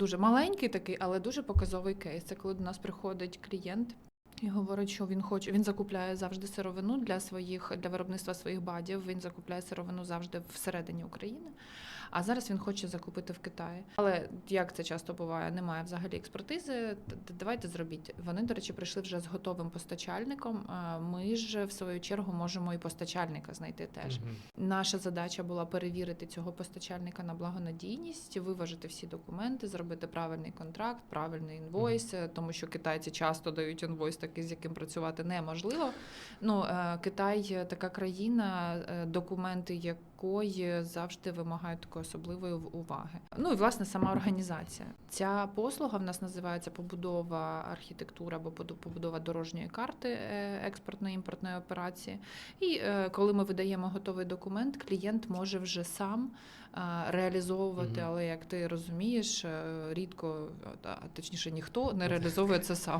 Дуже маленький такий, але дуже показовий кейс. Це коли до нас приходить клієнт. І говорить, що він хоче, він закупляє завжди сировину для своїх для виробництва своїх бадів. Він закупляє сировину завжди всередині України. А зараз він хоче закупити в Китаї. Але як це часто буває, немає взагалі експертизи. Давайте зробіть. Вони, до речі, прийшли вже з готовим постачальником. Ми ж в свою чергу можемо і постачальника знайти теж. Наша задача була перевірити цього постачальника на благонадійність, виважити всі документи, зробити правильний контракт, правильний інвойс, е, тому що китайці часто дають інвойс, такий з яким працювати неможливо. Ну е, Китай така країна, е, документи якої завжди вимагають такої особливої уваги. Ну і власне сама організація. Ця послуга в нас називається побудова архітектури або побудова дорожньої карти е, експортної імпортної операції. І е, коли ми видаємо готовий документ, клієнт може вже сам е, реалізовувати, але як ти розумієш, рідко, а точніше ніхто не реалізовує це сам.